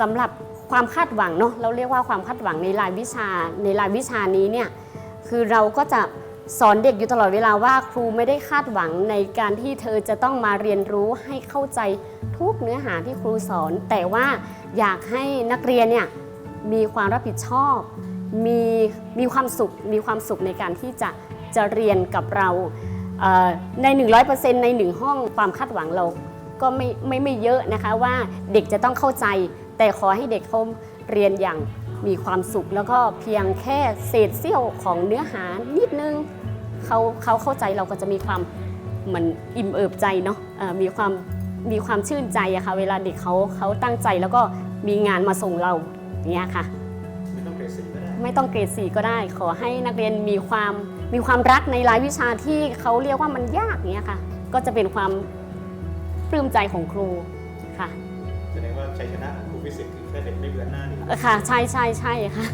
สำหรับความคาดหวังเนาะเราเรียกว่าความคาดหวังในรายวิชาในรายวิชานี้เนี่ยคือเราก็จะสอนเด็กอยู่ตลอดเวลาว่าครูไม่ได้คาดหวังในการที่เธอจะต้องมาเรียนรู้ให้เข้าใจทุกเนื้อหาที่ครูสอน แต่ว่าอยากให้นักเรียนเนี่ยมีความรับผิดชอบ มีมีความสุขมีความสุขในการที่จะจะเรียนกับเราเอ่อใน 100%ในหนึ่งห้องความคาดหวังเราก็ไม่ไม่ไม่เยอะนะคะว่าเด็กจะต้องเข้าใจ แต่ขอให้เด็กเขาเรียนอย่างมีความสุข แล้วก็เพียงแค่เศษเสี้ยวของเนื้อหานิดนึงเขาเขาเข้าใจเราก็จะมีความเหมือนอิ่มเอิบใจเนาะเอ่อมีความมีความชื่นใจอะค่ะเวลาเด็กเขาเขาตั้งใจแล้วก็มีงานมาส่งเราอย่างเนี้ยค่ะไม่ต้องเกรดสีก็ได้ไม่ต้องเกรดสีก็ได้ ขอให้นักเรียนมีความมีความรักในรายวิชาที่เขาเรียกว่ามันยากเนี้ยค่ะ ก็จะเป็นความปลื้มใจของครูค่ะแสดงว่า ชัยชนะของครูฟิสิกส์คือแค่เด็กไม่เบื่อหน้านี่ค่ะใช่ใช่ใช่ค่ะ